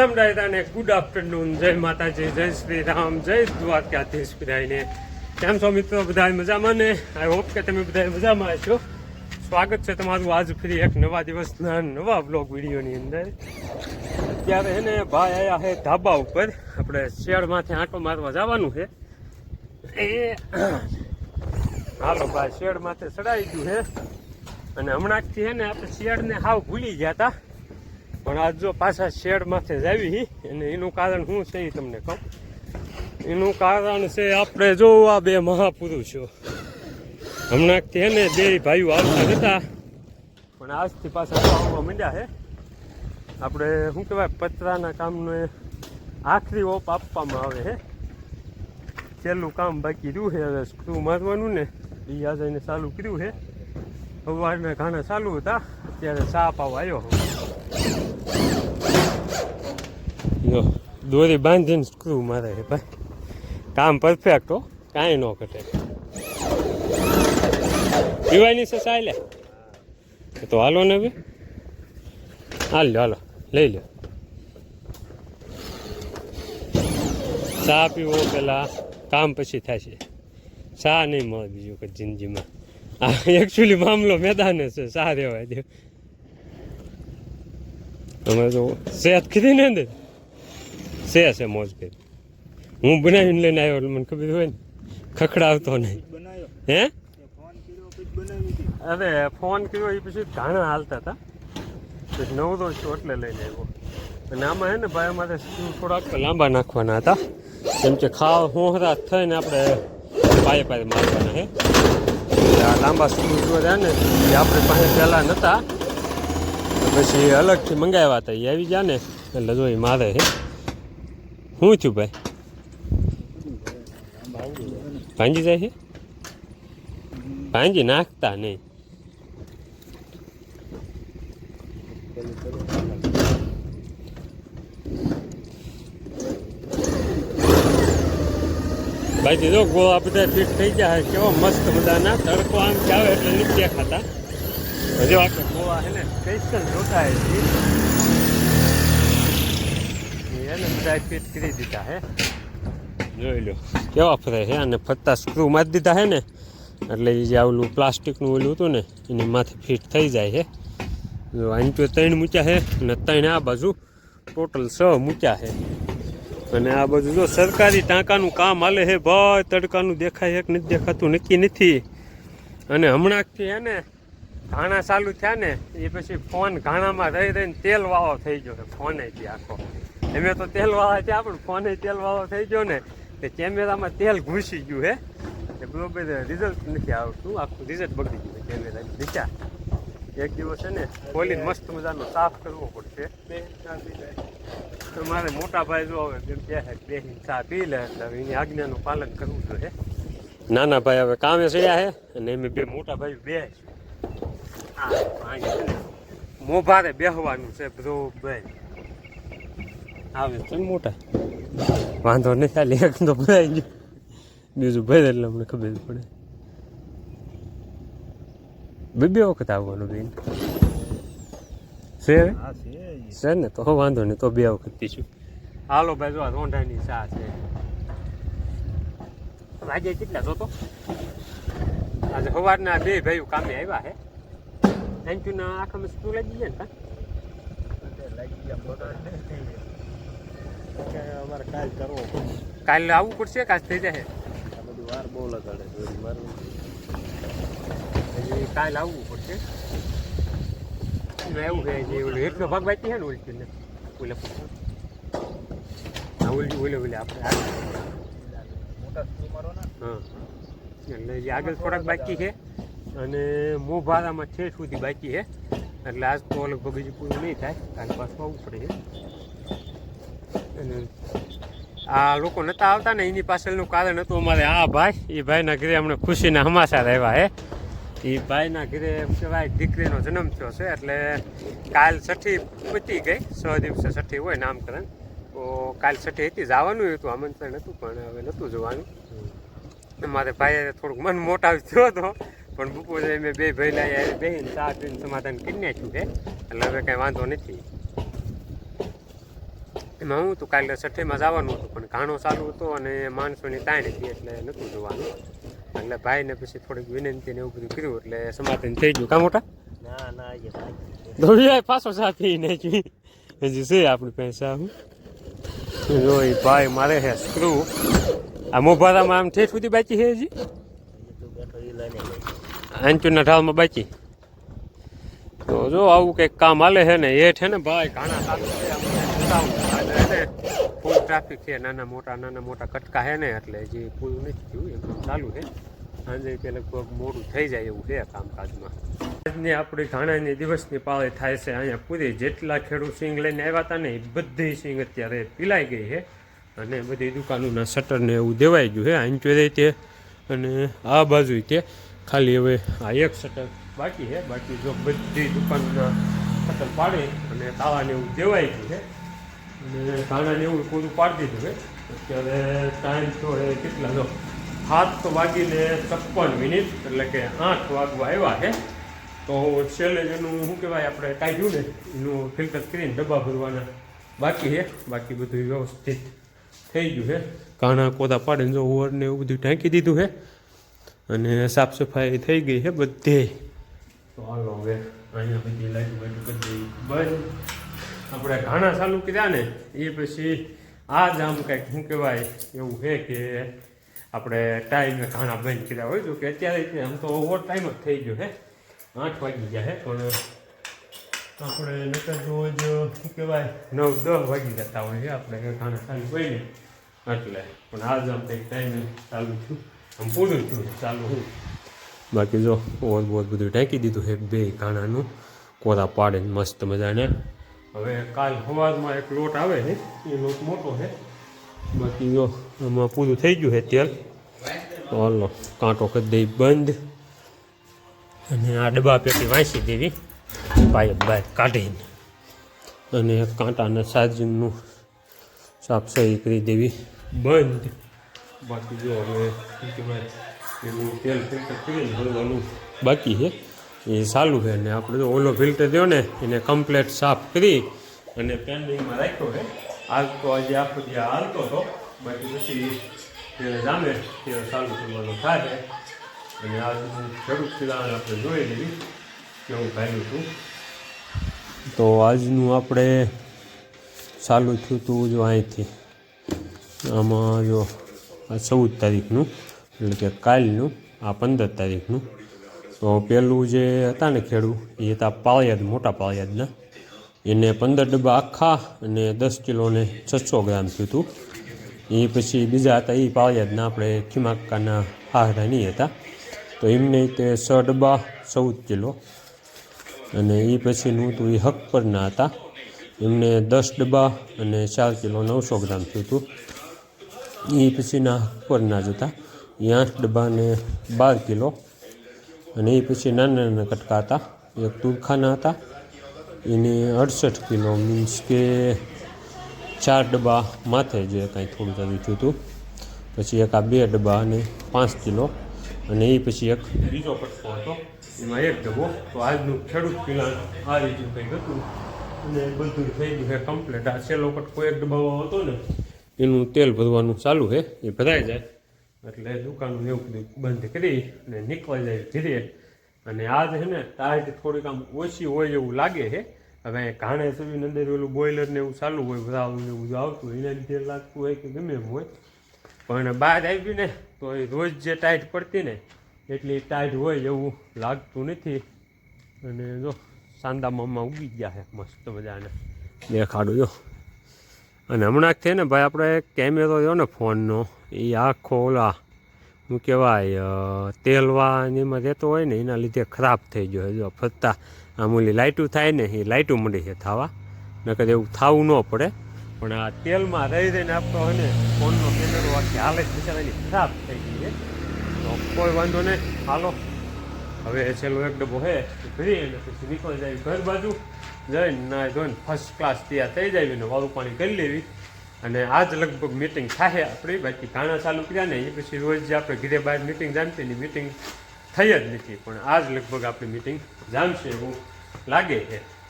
Ram good afternoon જય માતાજી, જય શ્રી રામ જય દ્વારકાધીશ બધાને કેમ છો મિત્રો? બધા મજામાં ને? આઈ હોપ કે તમે બધા મજામાં હશો. સ્વાગત છે તમારું આજ ફરી એક નવા દિવસના નવા બ્લોગ વિડીયોની અંદર. અત્યારે એને ભાઈ આવ્યા છે ધાબા ઉપર. આપણે શેડમાંથી આંટો મારવા જવાનું છે. એ હાલો ભાઈ, શેડમાંથી ચડાવી ગયું છે. અને હમણાંથી છે ને આપણે શેડને હાવ ભૂલી ગયા હતા. પણ આજ જો પાછા શેડ માથે જ આવી હી, અને એનું કારણ શું છે એ તમને કહું. એનું કારણ છે આપણે જો આ બે મહાપુરુષો. હમણાં તેને બે ભાઈઓ આવતા હતા. પણ આજથી પાછા આવવા માંડ્યા છે આપણે શું કહેવાય, પતરાના કામને આખરી ઓપ આપવામાં આવે છે છેલ્લું કામ બાકી રહ્યું છે હવે સ્ક્રૂ મારવાનું ને એ આજે એને ચાલુ કર્યું છે સવારના ઘાણા ચાલુ હતા અત્યારે સાપ આવો આવ્યો જો દોરી બાંધીને સ્ક્રૂ મારે છે ભાઈ. કામ પરફેક્ટ હો. કાંઈ ન ઘટે. પીવાની છે ચાલે તો હાલો ને ભાઈ હાલ હાલો. લઈ લો ચા પીવો પેલા. કામ પછી થશે. ચા નહીં મળે બીજું કે જિંદગીમાં. આ એકચ્યુઅલી મામલો મેદાને છે. ચા રહેવાય દે. અમે તો સેહત કીધી ને અંદર? છે છે મોજ હું બનાવીને લઈને આવ્યો એટલે મને ખબર હોય ને, ખખડાવતો નહીં. હે? અરે, ફોન કર્યો એ પછી ધાણા હાલતા હતા. પછી દો છું એટલે લઈને આવ્યો. અને આમાં હે ને ભાઈ, અમારે થોડાક લાંબા નાખવાના હતા. કેમ કે ખાવ હોહરા થઈને આપણે પાયે પાયે મારવાના હે. આ લાંબા સ્ક્રૂ જોયા ને એ આપણે પાસે પહેલાં નહોતા પછી અલગથી મંગાવ્યા હતા એ આવી ગયા ને, એટલે જો એ મારે છે શું થયું ભાઈ? ભાંજી જાય છે? ભાંજી નાખતા નહીં. ભાઈ જો ગોળા બધા ફિટ થઈ ગયા છે કેવો મસ્ત મજાના તડકો આમ આવે એટલે નીચે ખાતા હજુ આપણે ગોળા છે ને સ્પેશિયલ જોતા છે. એને બધા ફિટ કરી દીધા હે. જોઈ લો. કેવા ફરે છે અને ફરતા સ્ક્રૂ મારી દીધા છે ને? એટલે એ જે ઓલું પ્લાસ્ટિકનું ઓલું હતું ને, એની માથે ફિટ થઈ જાય છે જો અહીં તો ત્રણ મૂક્યા છે અને ત્રણ આ બાજુ ટોટલ છ મૂક્યા છે અને આ બાજુ જો સરકારી ટાંકાનું કામ હાલે છે ભાઈ તડકાનું દેખાય એક નથી દેખાતું, નક્કી નથી. અને હમણાંથી હે ને ઘાણા ચાલુ થયા ને, એ પછી ફોન ઘાણામાં રહી રહીને તેલ વાળો થઈ ગયો ફોને આખો. એમે તો તેલ વાળા છે પણ ફોને તેલ વાળો થઈ ગયો ને તે કેમેરામાં તેલ ઘૂસી ગયું હે. એ બરોબર રિઝલ્ટ નથી આવતું આખું રિઝલ્ટ બગડી ગયું કેમેરાની. નીચા એક દિવસ છે ને ખોલીને મસ્ત મજાનો સાફ કરવો પડશે. તો મારે મોટા ભાઈ જો હવે જેમ કે બે ચા પી લે એટલે એની આજ્ઞાનું પાલન કરવું જોઈએ નાના ભાઈ હવે કામે ચડ્યા છે અને એમ બે મોટા ભાઈ બે મોભારે બેહવાનું છે બરોબર. આવે છે ને મોટા. વાંધો નહીં ખાલી એક તો ભરાઈ ગયો. બીજું ભરે એટલે અમને ખબર પડે. બે બે વખત આવવાનું બેન. છે? છે ને તો વાંધો નહીં તો બે વખત પીશું હાલો ભાઈ જો આ રોંઢાની ચા છે. આજે કેટલા જોતો? આજે સવારના બે ભાઈઓ કામે આવ્યા હે. એન્ચુના આખામાં સ્કૂલ લાગી ગયા ને કાં? લાગી ગયા કાલ કરવો કાલે આવવું પડશે? કાલ થઈ જાય આ વાર બહુ લગાડે કાલે આવવું પડશે. એવું છે જે ઓલું ભાગ બાકી છે ને ઓલી ને? ઓલે ઓલી ઓલે ઓલે આપણે હા. એટલે જે આગળ થોડાક બાકી છે. અને મો ભાડામાં છે સુધી બાકી છે. એટલે આજ તો લગભગ હજી પૂરું નહીં થાય. કાલે પાછું આવવું પડે છે. અને આ લોકો નતા આવતા ને એની પાછળનું કારણ હતું અમારે આ ભાઈ. એ ભાઈના ઘરે અમને ખુશીના હમાસા આવ્યા હે. એ ભાઈના ઘરે એમ કહેવાય દીકરીનો જન્મ થયો છે એટલે કાલ છઠ્ઠી પતી ગઈ. છ દિવસે છઠ્ઠી હોય નામકરણ. તો કાલ છઠ્ઠી હતી. જવાનું હતું, આમંત્રણ હતું, પણ હવે નહોતું જવાનું. મારે ભાઈએ થોડુંક મન મોટા થયો હતો. પણ બપોરે મેં બે ભાઈ લાયા બે ચા પીને સમાધાન કરી નાખ્યું છે. એટલે હવે કાંઈ વાંધો નથી. એમાં હું હતું કાલે છઠ્ઠીમાં જવાનું હતું પણ ઘાણો ચાલુ હતો અને માણસોની તાણ હતી એટલે નહોતું જોવાનું. એટલે ભાઈને પછી થોડીક વિનંતી ને એવું બધું કર્યું એટલે સમાધાન થઈ ગયું. કા મોટા? ના ના પાછો સાથી નાખી હજી છે આપણી પૈસા હું. જો ભાઈ મારે હે સ્ક્રૂ. આ મોભારામાં આમ ઠેઠ સુધી બાકી છે હજી. અંચુના ઢાળમાં બાકી. તો જો આવું કંઈક કામ હાલે છે ને એ છે ને ભાઈ ઘાણા ફૂલ ટ્રાફિક છે, નાના મોટા નાના મોટા કટકા છે ને, એટલે જે પૂરું નથી થયું એમ ચાલુ છે. સાંજે કે લગભગ મોડું થઈ જાય એવું છે કામકાજમાં. આજની આપણી ઘાણાની દિવસની પાળી થાય છે, અહીંયા પૂરી. જેટલા ખેડૂત સિંગ લઈને આવ્યા હતા ને, એ બધી સિંગ અત્યારે પીલાઈ ગઈ છે. અને બધી દુકાનોના શટરને એવું દેવાઈ ગયું છે આંચોરે તે. અને આ બાજુ તે. ખાલી હવે આ એક શટર બાકી છે. બાકી જો બધી દુકાનના શટર પાડે અને તાળાને એવું દેવાઈ ગયું છે. અને કાણાને એવું પૂરું પાડી દીધું અત્યારે ટાઈમ તો એ કેટલા જો સાત વાગીને છપ્પન મિનિટ, એટલે કે આઠ વાગવા આવ્યા છે તો છેલ્લે જેનું શું કહેવાય, આપણે કાઢ્યું ને, એનું ફિલ્ટર કરીને ડબ્બા ભરવાના બાકી છે બાકી બધું વ્યવસ્થિત થઈ ગયું છે કાણા કોદા પાડીને જો ઓવર ને એવું બધું ઢાંકી દીધું છે અને સાફ સફાઈ થઈ ગઈ છે બધે. તો હાલો હવે અહીંયા બધી લાઈટ બધી બંધ. આપણે ઘાણા ચાલુ કર્યા ને, એ પછી આ જ આમ કંઈક શું કહેવાય, એવું છે કે આપણે ટાઈમે ઘાણા બંધ કર્યા હોય. જો કે અત્યારે આમ તો ઓવર ટાઈમ જ થઈ ગયો હે આઠ વાગી ગયા હે પણ આપણે નકર રોજ શું કહેવાય, નવ, દસ વાગી જતા હોય છે આપણે ઘાણા ચાલુ હોય ને. એટલે પણ આજ આમ કંઈક ટાઈમે ચાલુ છું આમ પૂરું થયું ચાલુ. હું બાકી જો, ઓર બહુ બધું ઢાંકી દીધું છે બે ઘાણાનું. કોરા પાડે મસ્ત મજાને. હવે કાલ સવારમાં એક લોટ આવે છે, એ લોટ મોટો છે. બાકી જો, આમાં પૂરું થઈ ગયું છે તેલ. તો હાલો, કાંટો કરી દઈ બંધ. અને આ ડબ્બા પેટી વાંચી દેવી પાઇપ બહાર કાઢીને. અને કાંટાના સાજનું સાફ સફાઈ કરી દેવી બંધ. બાકી જો હવે એનું તેલ ફિલ્ટર કરીને ભરવાનું બાકી છે. એ સારું છે ને આપણે જો ઓલો ફિલ્ટર થયો ને, એને કમ્પ્લેટ સાફ કરી અને પેન્ડિંગમાં રાખ્યો છે. હાલ તો આજે આખો જે હાલતો હતો. બાકી પછી તે જામે તે સારું કરવાનું થાય અને આજનું ખેડૂત કિલ્લા આપણે જોઈ લેવી કેવું કાઢ્યું હતું તો આજનું આપણે ચાલુ થયું હતું જો અહીંથી. આમાં જો આ ચૌદ તારીખનું, એટલે કે કાલનું, આ પંદર તારીખનું. તો પહેલું જે હતા ને ખેડૂ એ હતા પાળિયાદ, મોટા પાળિયાદના. એને પંદર ડબ્બા આખા અને દસ કિલો ને છસો ગ્રામ થયું હતું. એ પછી બીજા હતા, એ પાળિયાદના આપણે ખીમાકાના હાહરાની હતા. તો એમને તે છ ડબ્બા ચૌદ કિલો. અને એ પછીનું હતું એ હક પરના હતા. એમને દસ ડબ્બા અને ચાર કિલો નવસો ગ્રામ થયું હતું. એ પછીના પરના જ હતા. એ આઠ ડબ્બા અને બાર કિલો. અને એ પછી નાના નાના કટકા હતા. એક તુરખાના હતા. એને અડસઠ કિલો મીન્સ કે ચાર ડબ્બા માથે જે કાંઈ થોડું ચાલુ થયું હતું. પછી એક આ બે ડબ્બા અને પાંચ કિલો. અને એ પછી એક બીજો કટકો હતો. એમાં એક ડબ્બો. તો આજનું ખેડૂત પિલાણ આ રીતે કંઈક હતું. અને બધું થઈ ગયું છે કમ્પ્લીટ આ છેલ્લો કટકો એક ડબ્બાઓ હતો ને, એનું તેલ ભરવાનું ચાલુ છે. એ ભરાઈ જાય. એટલે દુકાનનું એવું બધું બંધ કરી અને નીકળી જાય ધીરે અને આજ છે ને તાજ થોડીક આમ ઓછી હોય એવું લાગે છે. હવે ઘાણે સુધી અંદર ઓલું બોઈલર ને એવું ચાલુ હોય બધા એવું બધું આવતું હોય, એના લીધે લાગતું હોય કે ગમે એમ હોય. પણ બહાર આવી ને તો એ રોજ જે ટાઈટ પડતી ને, એટલી ટાઈટ હોય એવું લાગતું નથી. અને જો સાંદા મામા ઉગી ગયા છે, મસ્ત મજાને. દેખાડું જો. અને હમણાં છે ને ભાઈ, આપણે કેમેરો જો ને ફોનનો. એ આખો ઓલા શું કહેવાય તેલવા ને એમાં રહેતો હોય ને, એના લીધે ખરાબ થઈ ગયો. જો ફરતા આમ ઓલી લાઇટું થાય ને, એ લાઇટું મળી છે થવા. નકર એવું થવું ન પડે. પણ આ તેલમાં રહી રહીને આપતો હોય ને, ફોનનો કેમેરો આખી હાલત બિચારાની ખરાબ થઈ ગઈ છે. તો કોઈ વાંધો નહીં. હાલો. હવે છેલ્લો એક ડબ્બો એ ભરી પછી નીકળી જાય ઘર બાજુ. જઈને ના જોઈને ફર્સ્ટ ક્લાસ ત્યાં થઈ જાય ને વાળું પાણી કરી લેવી. અને આજ લગભગ મિટિંગ થાય આપણી, બાકી ઘાણા ચાલુ કર્યા ને એ પછી રોજ જે આપણે ઘરે બહાર મિટિંગ જામતી એની મિટિંગ થઈ જ નથી. પણ આજ લગભગ આપણી મિટિંગ જામશે એવું લાગે છે.